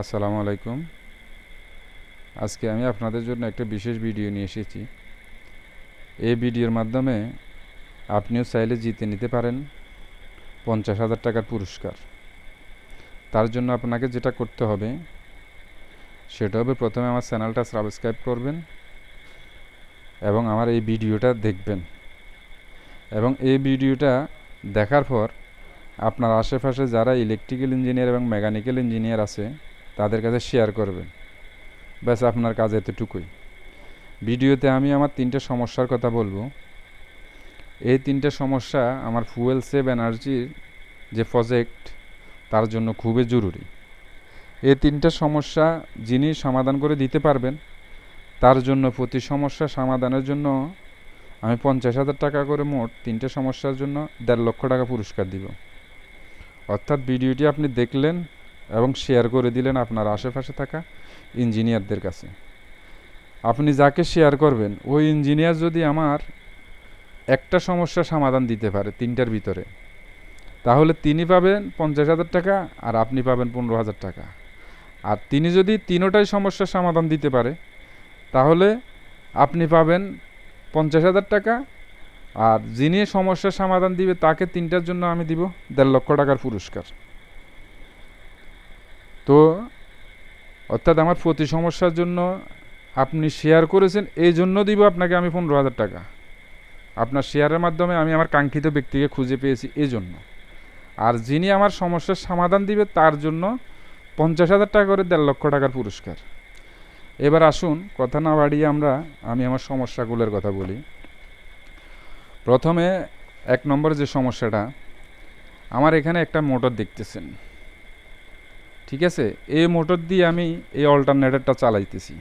আসসালামু আলাইকুম। আজকে আমি আপনাদের জন্য একটা বিশেষ ভিডিও নিয়ে এসেছি। এই ভিডিওর মাধ্যমে আপনিও চাইলে জিতে নিতে পারেন পঞ্চাশ হাজার টাকার পুরস্কার। তার জন্য আপনাকে যেটা করতে হবে, সেটা হবে প্রথমে আমার চ্যানেলটা সাবস্ক্রাইব করবেন এবং আমার এই ভিডিওটা দেখবেন। এবং এই ভিডিওটা দেখার পর আপনার আশেপাশে যারা ইলেকট্রিক্যাল ইঞ্জিনিয়ার এবং মেকানিক্যাল ইঞ্জিনিয়ার আছে তাদের কাছে শেয়ার করবেন। ব্যাস, আপনার কাজ এতটুকুই। ভিডিওতে আমি আমার তিনটে সমস্যার কথা বলব। এই তিনটে সমস্যা আমার ফুয়েল সেভ এনার্জির যে প্রজেক্ট তার জন্য খুবই জরুরি। এই তিনটে সমস্যা যিনি সমাধান করে দিতে পারবেন, তার জন্য প্রতি সমস্যা সমাধানের জন্য আমি পঞ্চাশ হাজার টাকা করে মোট তিনটে সমস্যার জন্য দেড় লক্ষ টাকা পুরস্কার দিব। অর্থাৎ ভিডিওটি আপনি দেখলেন এবং শেয়ার করে দিলেন আপনার আশেপাশে থাকা ইঞ্জিনিয়ারদের কাছে। আপনি যাকে শেয়ার করবেন, ওই ইঞ্জিনিয়ার যদি আমার একটা সমস্যা সমাধান দিতে পারে তিনটার ভিতরে, তাহলে তিনি পাবেন পঞ্চাশ হাজার টাকা আর আপনি পাবেন পনেরো হাজার টাকা। আর তিনি যদি তিনোটাই সমস্যার সমাধান দিতে পারে, তাহলে আপনি পাবেন পঞ্চাশ হাজার টাকা আর যিনি সমস্যার সমাধান দিবে, তাকে তিনটার জন্য আমি দিব দেড় লক্ষ টাকার পুরস্কার। তো অর্থাৎ আমার প্রতি সমস্যার জন্য আপনি শেয়ার করেছেন, এই জন্য দিব আপনাকে আমি পনেরো হাজার টাকা। আপনার শেয়ারের মাধ্যমে আমি আমার কাঙ্ক্ষিত ব্যক্তিকে খুঁজে পেয়েছি, এই জন্য। আর যিনি আমার সমস্যার সমাধান দিবে, তার জন্য পঞ্চাশ হাজার টাকা করে দেড় লক্ষ টাকার পুরস্কার। এবার আসুন, কথা না বাড়িয়ে আমরা, আমি আমার সমস্যাগুলোর কথা বলি। প্রথমে এক নম্বর যে সমস্যাটা, আমার এখানে একটা মোটর দেখতেছেন। ঠিক আছে? এই মোটর দিয়ে আমি এই অল্টারনেটরটা চালাইতেছি।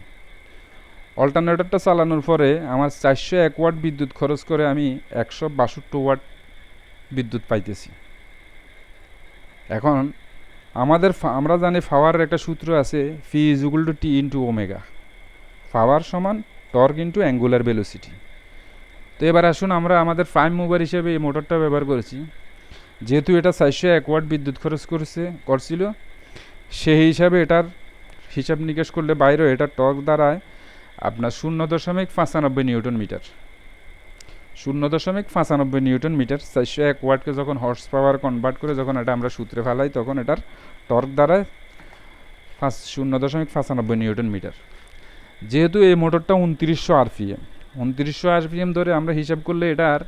অল্টারনেটরটা চালানোর পরে আমার চারশো এক ওয়াট বিদ্যুৎ খরচ করে আমি একশো বাষট্টি ওয়াট বিদ্যুৎ পাইতেছি। এখন আমাদের আমরা জানি ফাওয়ারের একটা সূত্র আছে P is equal to T into omega power সমান টর্ক ইন্টু অ্যাঙ্গুলার ভেলোসিটি তো এবার আসুন আমরা আমাদের প্রাইম মুভার হিসেবে এই মোটরটা ব্যবহার করেছি। যেহেতু এটা চারশো এক ওয়াট বিদ্যুৎ খরচ করেছে করছিল সেই হিসাবে এটার হিসাব নিকাশ করলে বাইরেও এটার টর্ক দাঁড়ায় আপনার শূন্য দশমিক পাঁচানব্বই নিউটন মিটার। শূন্য দশমিক পাঁচানব্বই নিউটন মিটার, চারশো এক ওয়াটকে যখন হর্স পাওয়ার কনভার্ট করে যখন এটা আমরা সূত্রে ফেলাই, তখন এটার টর্ক দাঁড়ায় পাঁচ, শূন্য দশমিক পাঁচানব্বই নিউটন মিটার। যেহেতু এই মোটরটা উনত্রিশশো আরপিএম উনত্রিশশো আরপিএম ধরে আমরা হিসাব করলে এটার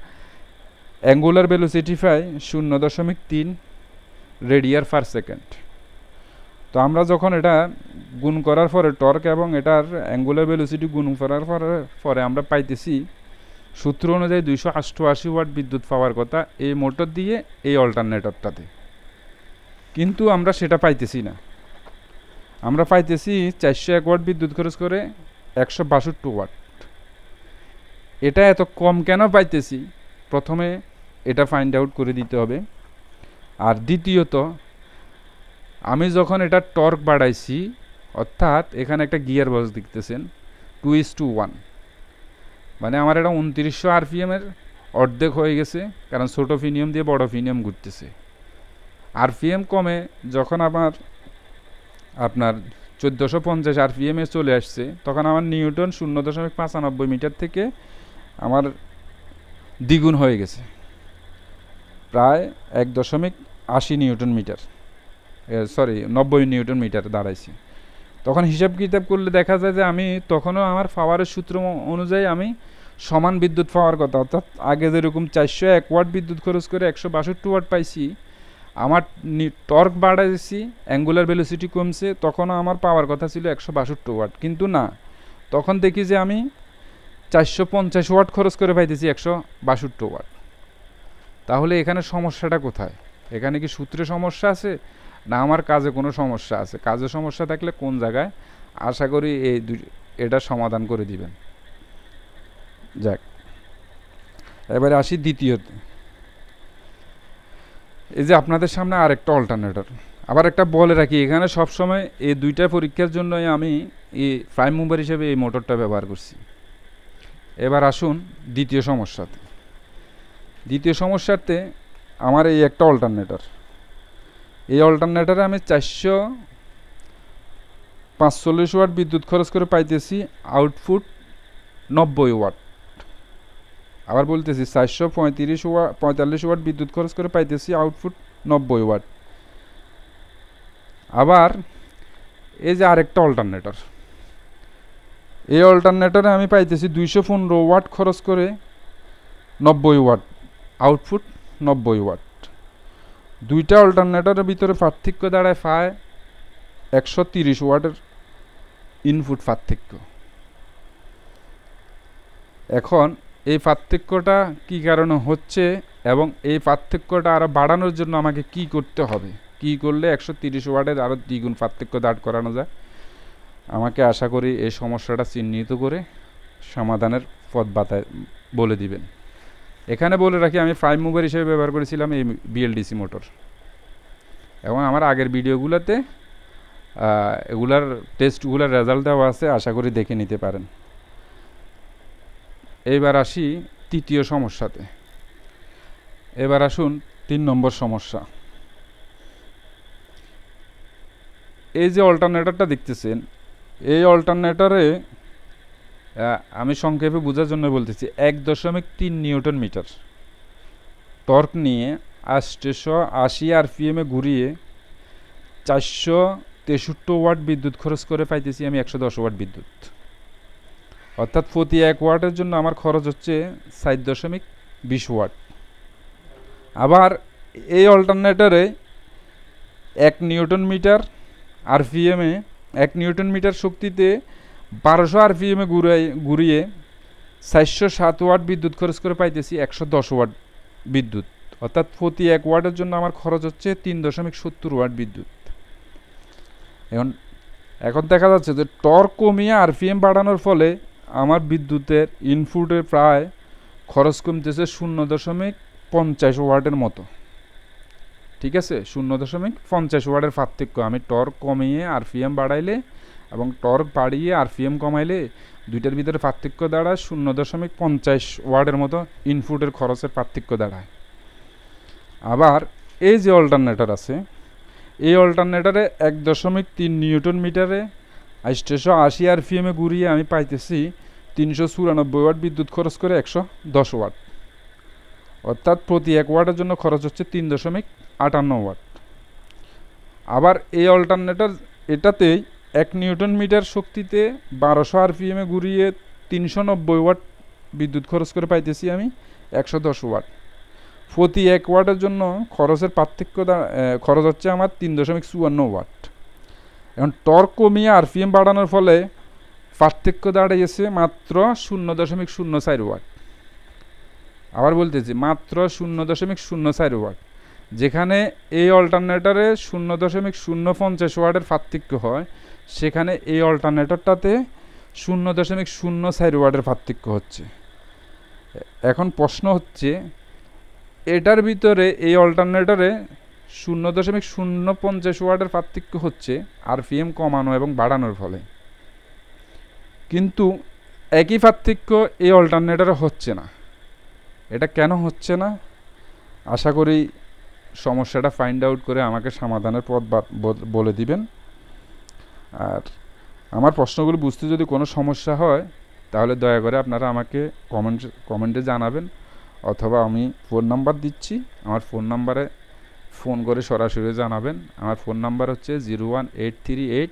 অ্যাঙ্গুলার ভেলোসিটি পাই শূন্য দশমিক তিন রেডিয়ার পার সেকেন্ড তো আমরা যখন এটা গুণ করার পরে টর্ক এবং এটার অ্যাঙ্গুলার ভেলোসিটি গুণ করার পরে পরে আমরা পাইতেছি সূত্র অনুযায়ী দুইশো অষ্টআশি ওয়াট বিদ্যুৎ পাওয়ার কথা এই মোটর দিয়ে এই অল্টারনেটরটাতে। কিন্তু আমরা সেটা পাইতেছি না। আমরা পাইতেছি চারশো এক ওয়াট বিদ্যুৎ খরচ করে একশো বাষট্টি ওয়াট। এটা এত কম কেন পাইতেছি? প্রথমে এটা ফাইন্ড আউট করে দিতে হবে। আর দ্বিতীয়ত আমি যখন এটা টর্ক বাড়াইছি, অর্থাৎ এখানে একটা গিয়ার বক্স দেখতেছেন টু ইস টু ওয়ান মানে আমার এটা উনত্রিশশো আরপিএমের অর্ধেক হয়ে গেছে, কারণ ছোটো ফিনিয়ম দিয়ে বড় ফিনিয়ম ঘুরতেছে। আরপিএম কমে যখন আমার, আপনার চোদ্দোশো পঞ্চাশ আরপিএমে চলে আসছে, তখন আমার নিউটন শূন্য দশমিক পঁচানব্বই মিটার থেকে আমার দ্বিগুণ হয়ে গেছে। প্রায় এক দশমিক আশি নিউটন মিটার। সরি নব্বই নিউটন মিটার দাঁড়াইছি। তখন হিসাব কিতাব করলে দেখা যায় যে আমি তখনও আমার পাওয়ারের সূত্র অনুযায়ী আমি সমান বিদ্যুৎ পাওয়ার কথা। অর্থাৎ আগে যেরকম চারশো এক ওয়াট বিদ্যুৎ খরচ করে একশো বাষট্টি ওয়াট পাইছি, আমার টর্ক বাড়াইছি অ্যাঙ্গুলার ভেলোসিটি কমছে, তখনও আমার পাওয়ার কথা ছিল একশো বাষট্টি ওয়াট। কিন্তু না, তখন দেখি যে আমি চারশো পঞ্চাশ ওয়াট খরচ করে পাইতেছি একশো বাষট্টি ওয়াট। তাহলে এখানে সমস্যাটা কোথায়? এখানে কি সূত্রে সমস্যা আছে? না, আমার কাজে কোনো সমস্যা আছে। কাজে সমস্যা থাকলে কোন জায়গায়? আশা করি এই এটা সমাধান করে দিবেন। যাক। এবারে আসি দ্বিতীয়ত এই যে আপনাদের সামনে আরেকটা অল্টারনেটর আবার একটা বলে রাখি, এখানে সবসময় এই দুইটা পরীক্ষার জন্যই আমি এই প্রাইম মুভার হিসেবে এই মোটরটা ব্যবহার করছি। এবার আসুন দ্বিতীয় সমস্যাতে। দ্বিতীয় সমস্যাতে আমার এই একটা অল্টারনেটর এই অল্টারনেটরে আমি চারশো পাঁচচল্লিশ ওয়াট বিদ্যুৎ খরচ করে পাইতেছি আউটপুট নব্বই ওয়াট। আবার বলতেছি, চারশো পঁয়ত্রিশ ওয়াট পঁয়তাল্লিশ ওয়াট বিদ্যুৎ খরচ করে পাইতেছি আউটপুট নব্বই ওয়াট। আবার এই যে আরেকটা অল্টারনেটর এই অল্টারনেটরে আমি পাইতেছি দুইশো পনেরো ওয়াট খরচ করে নব্বই ওয়াট আউটপুট নব্বই ওয়াট। দুইটা অল্টারনেটরের ভিতরে পার্থক্য দাঁড়ায় প্রায় একশো তিরিশ ওয়াটের ইনপুট পার্থক্য। এখন এই পার্থক্যটা কী কারণে হচ্ছে এবং এই পার্থক্যটা আরও বাড়ানোর জন্য আমাকে কি করতে হবে? কি করলে একশো তিরিশ ওয়াটের আরও দ্বিগুণ পার্থক্য দাঁড় করানো যায়? আমাকে আশা করি এই সমস্যাটা চিহ্নিত করে সমাধানের পথ বাতায় বলে দিবেন। এখানে বলে রাখি, আমি প্রাইম মুভার হিসেবে ব্যবহার করেছিলাম এই বিএলডিসি মোটর এবং আমার আগের ভিডিওগুলোতে এগুলার টেস্টগুলার রেজাল্ট দেওয়া আছে, আশা করি দেখে নিতে পারেন। এইবার আসি তৃতীয় সমস্যাতে। এবার আসুন তিন নম্বর সমস্যা। এই যে অল্টারনেটরটা দেখতেছেন, এই অল্টারনেটরে আমি সংক্ষেপে বোঝার জন্য বলতেছি, এক দশমিক তিন নিউটন মিটার। টর্ক নিয়ে আষ্টশো আশি আরপিএমে ঘুরিয়ে চারশো তেষট্টি ওয়াট বিদ্যুৎ খরচ করে পাইতেছি আমি একশো দশ ওয়াট বিদ্যুৎ। অর্থাৎ প্রতি এক ওয়াটের জন্য আমার খরচ হচ্ছে ষাট দশমিক বিশ ওয়াট। আবার এই অল্টারনেটরে এক নিউটন মিটার আরপিএমে এক নিউটন মিটার শক্তিতে বারোশো আরপিএমে ঘুরাই, ঘুরিয়ে চারশো সাত ওয়াট বিদ্যুৎ খরচ করে পাইতেছি একশো দশ ওয়াট বিদ্যুৎ। অর্থাৎ প্রতি এক ওয়াটের জন্য আমার খরচ হচ্ছে তিন দশমিক সত্তর ওয়াট বিদ্যুৎ। এখন এখন দেখা যাচ্ছে যে টর্ক কমিয়ে আরপিএম বাড়ানোর ফলে আমার বিদ্যুতের ইনপুটের প্রায় খরচ কমতেছে শূন্য দশমিক পঞ্চাশ ওয়াটের মতো। ঠিক আছে? শূন্য দশমিক পঞ্চাশ ওয়াটের পার্থক্য। আমি টর্ক কমিয়ে আরপিএম বাড়াইলে এবং টর্ক বাড়িয়ে আরপিএম কমাইলে দুইটার ভিতরে পার্থক্য দাঁড়ায় শূন্য দশমিক পঞ্চাশ ওয়ার্ডের মতো ইনপুটের খরচের পার্থক্য দাঁড়ায়। আবার এই যে অল্টারনেটর আছে, এই অল্টারনেটরে এক দশমিক তিন নিউটন মিটারে আষ্টশো আশি আরপিএমে ঘুরিয়ে আমি পাইতেছি তিনশো চুরানব্বই ওয়াট বিদ্যুৎ খরচ করে একশো দশ ওয়াট। অর্থাৎ প্রতি এক ওয়াটের জন্য খরচ হচ্ছে তিন দশমিক আটান্ন ওয়াট। আবার এই অল্টারনেটর এটাতেই এক নিউটন মিটার শক্তিতে বারোশো আরপিএমে ঘুরিয়ে তিনশো নব্বই ওয়াট বিদ্যুৎ খরচ করে পাইতেছি আমি একশো দশ ওয়াট। প্রতি এক ওয়াটের জন্য খরচের পার্থক্য খরচ হচ্ছে আমার তিন দশমিক চুয়ান্ন ওয়াট। এখন টর্ক কমিয়ে আরপিএম বাড়ানোর ফলে পার্থক্য দাঁড়িয়েছে মাত্র শূন্য দশমিক শূন্য চার ওয়াট। আবার বলতেছি, মাত্র শূন্য দশমিক শূন্য চার ওয়াট। যেখানে এই অল্টারনেটরে শূন্য দশমিক শূন্য পঞ্চাশ ওয়াটের পার্থক্য হয় সেখানে এই অল্টারনেটরটাতে শূন্য দশমিক শূন্য চার ওয়াটের পার্থক্য হচ্ছে। এখন প্রশ্ন হচ্ছে, এটার ভিতরে এই অল্টারনেটরে শূন্য দশমিক শূন্য পঞ্চাশ ওয়াটের পার্থক্য হচ্ছে আরপিএম কমানো এবং বাড়ানোর ফলে। কিন্তু একই পার্থক্য এই অল্টারনেটরে হচ্ছে না। এটা কেন হচ্ছে না? আশা করি সমস্যাটা ফাইন্ড আউট করে আমাকে সমাধানের পথ বলে দিবেন। আর আমার প্রশ্নগুলো বুঝতে যদি কোনো সমস্যা হয়, তাহলে দয়া করে আপনারা আমাকে কমেন্ট কমেন্টে জানাবেন, অথবা আমি ফোন নাম্বার দিচ্ছি, আমার ফোন নাম্বারে ফোন করে সরাসরি জানাবেন। আমার ফোন নাম্বার হচ্ছে zero one eight three eight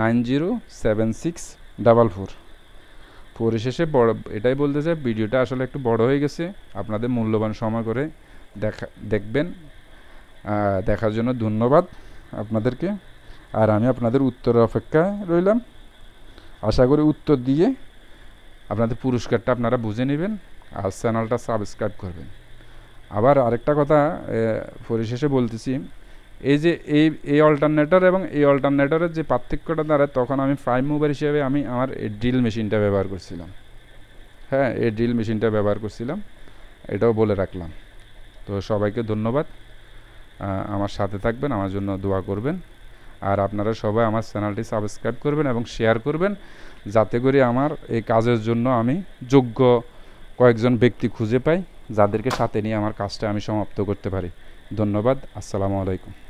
nine zero seven six double four পরিশেষে বড়, এটাই বলতে চাই, ভিডিওটা আসলে একটু বড় হয়ে গেছে, আপনাদের মূল্যবান সময় করে দেখা, দেখবেন। দেখার জন্য ধন্যবাদ আপনাদেরকে। আর আমি আপনাদের উত্তরের অপেক্ষায় রইলাম। আশা করি উত্তর দিয়ে আপনাদের পুরস্কারটা আপনারা বুঝে নেবেন আর চ্যানেলটা সাবস্ক্রাইব করবেন। আবার আরেকটা কথা পরিশেষে বলতেছি, এই যে এই এই অল্টারনেটর এবং এই অল্টারনেটরের যে পার্থক্যটা দাঁড়ায়, তখন আমি প্রাইম মুভার হিসেবে আমি আমার এই ড্রিল মেশিনটা ব্যবহার করছিলাম। হ্যাঁ এই ড্রিল মেশিনটা ব্যবহার করছিলাম, এটাও বলে রাখলাম। তো সবাইকে ধন্যবাদ। আমার সাথে থাকবেন, আমার জন্য দোয়া করবেন। আর আপনারা সবাই আমার চ্যানেলটি সাবস্ক্রাইব করবেন এবং শেয়ার করবেন, যাতে করে আমার এই কাজের জন্য আমি যোগ্য কয়েকজন ব্যক্তি খুঁজে পাই, যাদেরকে সাথে নিয়ে আমার কাজটা আমি সমাপ্ত করতে পারি। ধন্যবাদ, আসসালামু আলাইকুম।